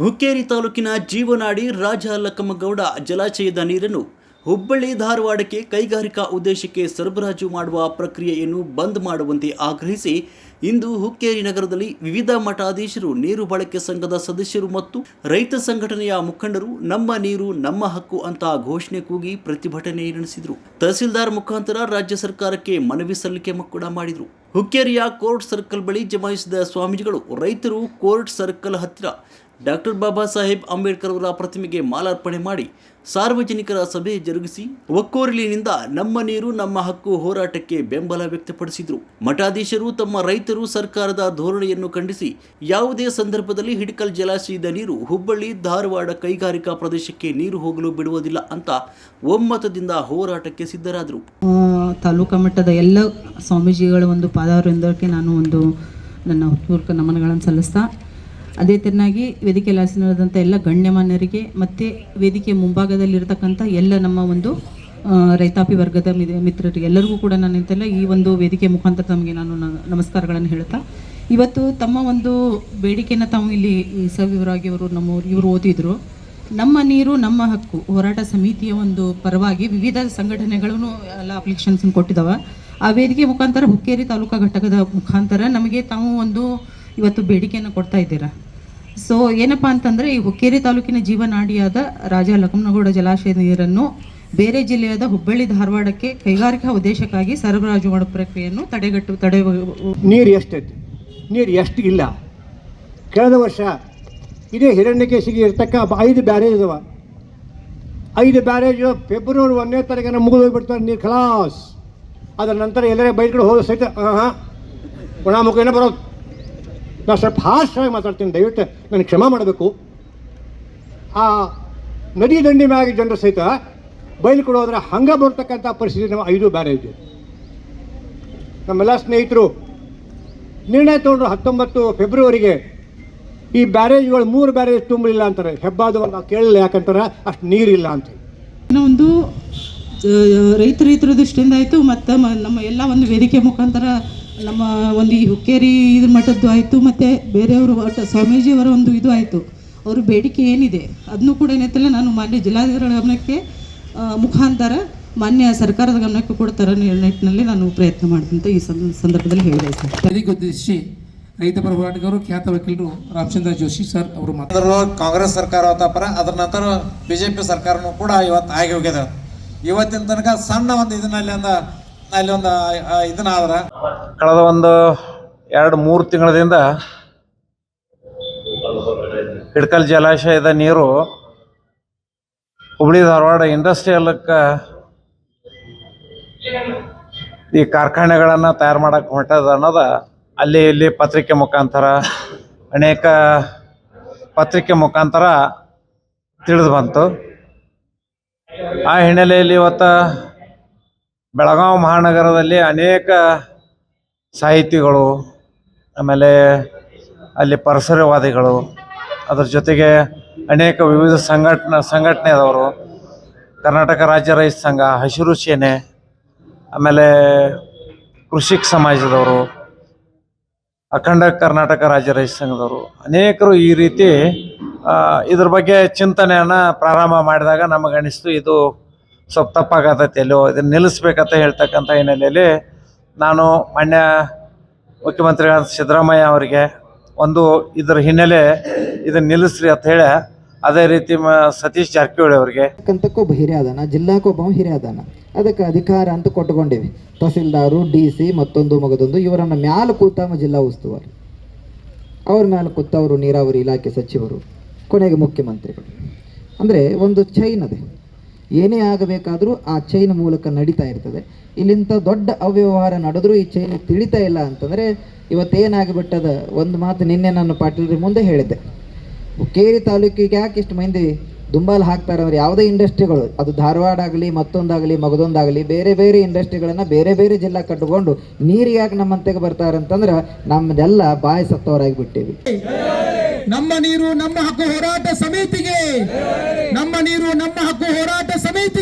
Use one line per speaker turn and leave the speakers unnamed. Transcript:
ಹುಕ್ಕೇರಿ ತಾಲೂಕಿನ ಜೀವನಾಡಿ ರಾಜ ಲಕ್ಕಮ್ಮಗೌಡ ಜಲಾಶಯದ ನೀರನ್ನು ಹುಬ್ಬಳ್ಳಿ ಧಾರವಾಡಕ್ಕೆ ಕೈಗಾರಿಕಾ ಉದ್ದೇಶಕ್ಕೆ ಸರಬರಾಜು ಮಾಡುವ ಪ್ರಕ್ರಿಯೆಯನ್ನು ಬಂದ್ ಮಾಡುವಂತೆ ಆಗ್ರಹಿಸಿ ಇಂದು ಹುಕ್ಕೇರಿ ನಗರದಲ್ಲಿ ವಿವಿಧ ಮಠಾಧೀಶರು ನೀರು ಬಳಕೆ ಸಂಘದ ಸದಸ್ಯರು ಮತ್ತು ರೈತ ಸಂಘಟನೆಯ ಮುಖಂಡರು ನಮ್ಮ ನೀರು, ನಮ್ಮ ಹಕ್ಕು ಅಂತ ಘೋಷಣೆ ಕೂಗಿ ಪ್ರತಿಭಟನೆ ನಡೆಸಿದರು. ತಹಸೀಲ್ದಾರ್ ಮುಖಾಂತರ ರಾಜ್ಯ ಸರ್ಕಾರಕ್ಕೆ ಮನವಿ ಸಲ್ಲಿಕೆ ಕೂಡ ಮಾಡಿದರು. ಹುಕ್ಕೇರಿಯ ಕೋರ್ಟ್ ಸರ್ಕಲ್ ಬಳಿ ಜಮಾಯಿಸಿದ ಸ್ವಾಮೀಜಿಗಳು ರೈತರು ಕೋರ್ಟ್ ಸರ್ಕಲ್ ಹತ್ತಿರ ಡಾಕ್ಟರ್ ಬಾಬಾ ಸಾಹೇಬ್ ಅಂಬೇಡ್ಕರ್ ಅವರ ಪ್ರತಿಮೆಗೆ ಮಾಲಾರ್ಪಣೆ ಮಾಡಿ ಸಾರ್ವಜನಿಕರ ಸಭೆ ಜರುಗಿಸಿ ಒಕ್ಕೋರಲಿನಿಂದ ನಮ್ಮ ನೀರು, ನಮ್ಮ ಹಕ್ಕು ಹೋರಾಟಕ್ಕೆ ಬೆಂಬಲ ವ್ಯಕ್ತಪಡಿಸಿದರು. ಮಠಾಧೀಶರು ತಮ್ಮ ರೈತರು ಸರ್ಕಾರದ ಧೋರಣೆಯನ್ನು ಖಂಡಿಸಿ ಯಾವುದೇ ಸಂದರ್ಭದಲ್ಲಿ ಹಿಡಕಲ್ ಜಲಾಶಯದ ನೀರು ಹುಬ್ಬಳ್ಳಿ, ಧಾರವಾಡ ಕೈಗಾರಿಕಾ ಪ್ರದೇಶಕ್ಕೆ ನೀರು ಹೋಗಲು ಬಿಡುವುದಿಲ್ಲ ಅಂತ ಒಮ್ಮತದಿಂದ ಹೋರಾಟಕ್ಕೆ ಸಿದ್ಧರಾದರು.
ತಾಲೂಕಾ ಮಟ್ಟದ ಎಲ್ಲ ಸ್ವಾಮೀಜಿಗಳ ಒಂದು ಪಾದವೃಂದಕ್ಕೆ ನಾನು ಒಂದು ನನ್ನ ಹೃತ್ಪೂರ್ವಕ ನಮನಗಳನ್ನು ಸಲ್ಲಿಸ್ತಾ, ಅದೇ ತೆರನಾಗಿ ವೇದಿಕೆ ಆಸೀನರಾದಂಥ ಎಲ್ಲ ಗಣ್ಯಮಾನ್ಯರಿಗೆ ಮತ್ತು ವೇದಿಕೆ ಮುಂಭಾಗದಲ್ಲಿರ್ತಕ್ಕಂಥ ಎಲ್ಲ ನಮ್ಮ ಒಂದು ರೈತಾಪಿ ವರ್ಗದ ಮಿತ್ರರಿಗೆ ಎಲ್ಲರಿಗೂ ಕೂಡ ನಾನು ಇಂತೆಲ್ಲ ಈ ಒಂದು ವೇದಿಕೆ ಮುಖಾಂತರ ತಮಗೆ ನಾನು ನಮಸ್ಕಾರಗಳನ್ನು ಹೇಳ್ತಾ, ಇವತ್ತು ತಮ್ಮ ಒಂದು ಬೇಡಿಕೆಯನ್ನು ತಾವು ಇಲ್ಲಿ ಸವಿವರಾಗಿ ಅವರು ನಮ್ಮ ಇವರು ಓದಿದ್ರು. ನಮ್ಮ ನೀರು, ನಮ್ಮ ಹಕ್ಕು. ಹೋರಾಟ ಸಮಿತಿಯ ಒಂದು ಪರವಾಗಿ ವಿವಿಧ ಸಂಘಟನೆಗಳನ್ನು ಎಲ್ಲ ಅಪ್ಲಿಕೇಶನ್ಸ್ ಕೊಟ್ಟಿದ್ದಾವೆ ಆ ವೇದಿಕೆ ಮುಖಾಂತರ ಹುಕ್ಕೇರಿ ತಾಲೂಕಾ ಘಟಕದ ಮುಖಾಂತರ ನಮಗೆ ತಾವು ಒಂದು ಇವತ್ತು ಬೇಡಿಕೆಯನ್ನು ಕೊಡ್ತಾ ಇದ್ದೀರಾ? ಸೊ ಏನಪ್ಪ ಅಂತಂದರೆ ಈ ಹುಕ್ಕೇರಿ ತಾಲೂಕಿನ ಜೀವನಾಡಿಯಾದ ರಾಜ ಲಕ್ಷ್ಮಣಗೌಡ ಜಲಾಶಯ ನೀರನ್ನು ಬೇರೆ ಜಿಲ್ಲೆಯಾದ ಹುಬ್ಬಳ್ಳಿ, ಧಾರವಾಡಕ್ಕೆ ಕೈಗಾರಿಕಾ ಉದ್ದೇಶಕ್ಕಾಗಿ ಸರಬರಾಜು ಮಾಡೋ ಪ್ರಕ್ರಿಯೆಯನ್ನು ತಡೆಗಟ್ಟು, ತಡೆ
ನೀರು ಎಷ್ಟೈತಿ? ನೀರು ಎಷ್ಟು ಇಲ್ಲ. ಕಳೆದ ವರ್ಷ ಇದೇ ಹಿರಣ್ಯಕೇಶಿಗೆ ಇರ್ತಕ್ಕ ಐದು ಬ್ಯಾರೇಜ್ ಇದಾವ. ಐದು ಬ್ಯಾರೇಜ್ ಫೆಬ್ರವರಿ ಒಂದನೇ ತಾರೀಕನ ಮುಗಿದು ಹೋಗ್ಬಿಡ್ತಾರೆ ನೀರು ಖಲಾಸ್. ಅದರ ನಂತರ ಎಲ್ಲರೇ ಬೈಕ್ಗಳು ಹೋದ ಸಹಿತ, ಹಾಂ ಗುಣಮುಖೇನ ಬರೋದು. ನಾನು ಸ್ವಲ್ಪ ಹಾಸ್ಟಾಗಿ ಮಾತಾಡ್ತೀನಿ, ದಯವಿಟ್ಟು ನನಗೆ ಕ್ಷಮ ಮಾಡಬೇಕು. ಆ ನದಿ ದಂಡಿ ಮ್ಯಾಗ ಜನರು ಸಹಿತ ಬಯಲು ಕೊಡೋದ್ರೆ ಹಂಗೆ ಬರ್ತಕ್ಕಂಥ ಪರಿಸ್ಥಿತಿ ನಮ್ಮ ಐದು ಬ್ಯಾರೇಜ್. ನಮ್ಮೆಲ್ಲ ಸ್ನೇಹಿತರು ನಿರ್ಣಯ ತೊಗೊಂಡ್ರು ಹತ್ತೊಂಬತ್ತು ಫೆಬ್ರವರಿಗೆ ಈ ಬ್ಯಾರೇಜ್ಗಳು ಮೂರು ಬ್ಯಾರೇಜ್ ತುಂಬಲಿಲ್ಲ ಅಂತಾರೆ. ಹೆಬ್ಬಾದ ನಾವು ಕೇಳಲಿಲ್ಲ ಯಾಕಂತಾರೆ? ಅಷ್ಟು ನೀರಿಲ್ಲ ಅಂತ
ಇನ್ನೊಂದು ಒಂದು ರೈತ ರೈತರ ದೃಷ್ಟಿಯಿಂದ ಆಯಿತು ಮತ್ತು ನಮ್ಮ ಎಲ್ಲ ಒಂದು ವೇದಿಕೆ ಮುಖಾಂತರ ನಮ್ಮ ಒಂದು ಈ ಹುಕ್ಕೇರಿ ಇದ್ರ ಮಠದ್ದು ಆಯಿತು ಮತ್ತು ಬೇರೆಯವರು ಒಟ್ಟು ಸ್ವಾಮೀಜಿಯವರ ಒಂದು ಇದು ಆಯಿತು. ಅವ್ರ ಬೇಡಿಕೆ ಏನಿದೆ? ಅದನ್ನು ಕೂಡ ಏನೈತಲ್ಲ ನಾನು ಮಾನ್ಯ ಜಿಲ್ಲಾಧಿಕಾರಿಗಳ ಗಮನಕ್ಕೆ ಮುಖಾಂತರ ಮಾನ್ಯ ಸರ್ಕಾರದ ಗಮನಕ್ಕೆ ಕೊಡ್ತಾರೆ ನಿಟ್ಟಿನಲ್ಲಿ ನಾನು ಪ್ರಯತ್ನ ಮಾಡ್ತೀನಿ ಅಂತ ಈ ಸಂದ- ಸಂದರ್ಭದಲ್ಲಿ ಹೇಳಿದೆ ಸರ್.
ವೇದಿಕೆ ಉದ್ದೇಶಿಸಿ ರೈತ ಪರ ಹೋರಾಟಗಾರರು ಖ್ಯಾತ ವಕೀಲರು ರಾಮಚಂದ್ರ ಜೋಶಿ ಸರ್ ಅವರು
ಮಾತಾಡಿದ್ರು ಕಾಂಗ್ರೆಸ್ ಸರ್ಕಾರ ಪರ ಅದ್ರ ನಂತರ ಬಿ ಜೆ ಪಿ ಸರ್ಕಾರನೂ ಕೂಡ ಇವತ್ತು ಆಗಿ ಹೋಗ್ಯದ ಇವತ್ತಿನ ತನಕ ಸಣ್ಣ ಒಂದು ಇದನ್ನಲ್ಲಿ ಒಂದು ಅಲ್ಲಿ ಒಂದು ಇದನ್ನ ಆದ್ರೆ ಕಳೆದ ಒಂದು ಎರಡು ಮೂರು ತಿಂಗಳದಿಂದ ಹಿಡ್ಕಲ್ ಜಲಾಶಯದ ನೀರು ಹುಬ್ಳಿ ಧಾರವಾಡ ಇಂಡಸ್ಟ್ರಿಯಲ್ಕ್ಕೆ ಈ ಕಾರ್ಖಾನೆಗಳನ್ನು ತಯಾರು ಮಾಡಕ್ಕೆ ಹೊಂಟದ ಅನ್ನೋದ ಅಲ್ಲಿ ಇಲ್ಲಿ ಪತ್ರಿಕೆ ಮುಖಾಂತರ ಅನೇಕ ಪತ್ರಿಕೆ ಮುಖಾಂತರ ತಿಳಿದು ಬಂತು. ಆ ಹಿನ್ನೆಲೆಯಲ್ಲಿ ಇವತ್ತು ಬೆಳಗಾವಿ ಮಹಾನಗರದಲ್ಲಿ ಅನೇಕ ಸಾಹಿತಿಗಳು, ಆಮೇಲೆ ಅಲ್ಲಿ ಪರಿಸರವಾದಿಗಳು, ಅದ್ರ ಜೊತೆಗೆ ಅನೇಕ ವಿವಿಧ ಸಂಘಟನೆ, ಸಂಘಟನೆದವರು, ಕರ್ನಾಟಕ ರಾಜ್ಯ ರೈತ ಸಂಘ, ಹಸಿರು ಸೇನೆ, ಆಮೇಲೆ ಕೃಷಿಕ್ ಸಮಾಜದವರು ಅಖಂಡ ಕರ್ನಾಟಕ ರಾಜ್ಯ ರೈತ ಸಂಘದವರು ಅನೇಕರು ಈ ರೀತಿ ಇದ್ರ ಬಗ್ಗೆ ಚಿಂತನೆಯನ್ನು ಪ್ರಾರಂಭ ಮಾಡಿದಾಗ ನಮಗೆ ಅನಿಸ್ತು, ಇದು ಸ್ವಲ್ಪ ತಪ್ಪಾಗತೈತಿ, ಎಲ್ಲೋ ಇದನ್ನು ನಿಲ್ಲಿಸ್ಬೇಕಂತ ಹೇಳ್ತಕ್ಕಂಥ ಹಿನ್ನೆಲೆಯಲ್ಲಿ ನಾನು ಮಾನ್ಯ ಮುಖ್ಯಮಂತ್ರಿಗಳಾದ ಸಿದ್ದರಾಮಯ್ಯ ಅವರಿಗೆ ಒಂದು ಇದರ ಹಿನ್ನೆಲೆ ಇದನ್ನು ನಿಲ್ಲಿಸ್ರಿ ಅಂತ ಹೇಳಿ ಅದೇ ರೀತಿ ಸತೀಶ್ ಜಾರಕಿಹೊಳಿ ಅವರಿಗೆ.
ಕಂತಕ್ಕೊಬ್ಬ ಹಿರಿಯ ಅದಾನ ಜಿಲ್ಲಾಕ್ಕೊಬ್ಬ ಹಿರಿಯ ಅದಕ್ಕೆ ಅಧಿಕಾರ ಅಂತ ಕೊಟ್ಟುಕೊಂಡಿವಿ. ತಹಸೀಲ್ದಾರು, ಡಿ ಸಿ, ಮತ್ತೊಂದು ಮಗದೊಂದು, ಇವರನ್ನ ಮ್ಯಾಲ ಕೂತಾಮ ಜಿಲ್ಲಾ ಉಸ್ತುವಾರಿ. ಅವ್ರ ಮ್ಯಾಲ ಕೂತವರು ನೀರಾವರಿ ಇಲಾಖೆ ಸಚಿವರು, ಕೊನೆಗೆ ಮುಖ್ಯಮಂತ್ರಿಗಳು. ಅಂದರೆ ಒಂದು ಚೈನ್ ಅದೇ. ಏನೇ ಆಗಬೇಕಾದರೂ ಆ ಚೈನ್ ಮೂಲಕ ನಡೀತಾ ಇರ್ತದೆ. ಇಲ್ಲಿಂತ ದೊಡ್ಡ ಅವ್ಯವಹಾರ ನಡೆದ್ರೂ ಈ ಚೈನ್ ತಿಳಿತಾ ಇಲ್ಲ ಅಂತಂದರೆ ಇವತ್ತೇನಾಗಿಬಿಟ್ಟದ? ಒಂದು ಮಾತು ನಿನ್ನೆ ನಾನು ಪಾಟೀಲ್ರಿ ಮುಂದೆ ಹೇಳಿದ್ದೆ. ಹುಕ್ಕೇರಿ ತಾಲೂಕಿಗೆ ಯಾಕೆ ಇಷ್ಟು ಮಂದಿ ದುಂಬಾಲು ಹಾಕ್ತಾರೆ ಅಂದ್ರೆ ಯಾವುದೇ ಇಂಡಸ್ಟ್ರಿಗಳು, ಅದು ಧಾರವಾಡ ಆಗಲಿ ಮತ್ತೊಂದಾಗಲಿ, ಮಗದೊಂದಾಗಲಿ, ಬೇರೆ ಬೇರೆ ಇಂಡಸ್ಟ್ರಿಗಳನ್ನು ಬೇರೆ ಬೇರೆ ಜಿಲ್ಲಾ ಕಟ್ಟಿಕೊಂಡು ನೀರು ಯಾಕೆ ನಮ್ಮಂತೆಗೆ ಬರ್ತಾರೆ ಅಂತಂದ್ರೆ ನಮ್ಮದೆಲ್ಲ ಬಾಯಿ ಸತ್ತವರಾಗಿ ಬಿಟ್ಟಿವಿ
ನಮ್ಮ ನೀರು ನಮ್ಮ ಹಕ್ಕು ಹೋರಾಟ ಸಮಿತಿಗೆ. ನಮ್ಮ ನೀರು ನಮ್ಮ ಹಕ್ಕು ಹೋರಾಟ ಸಮಿತಿಗೆ.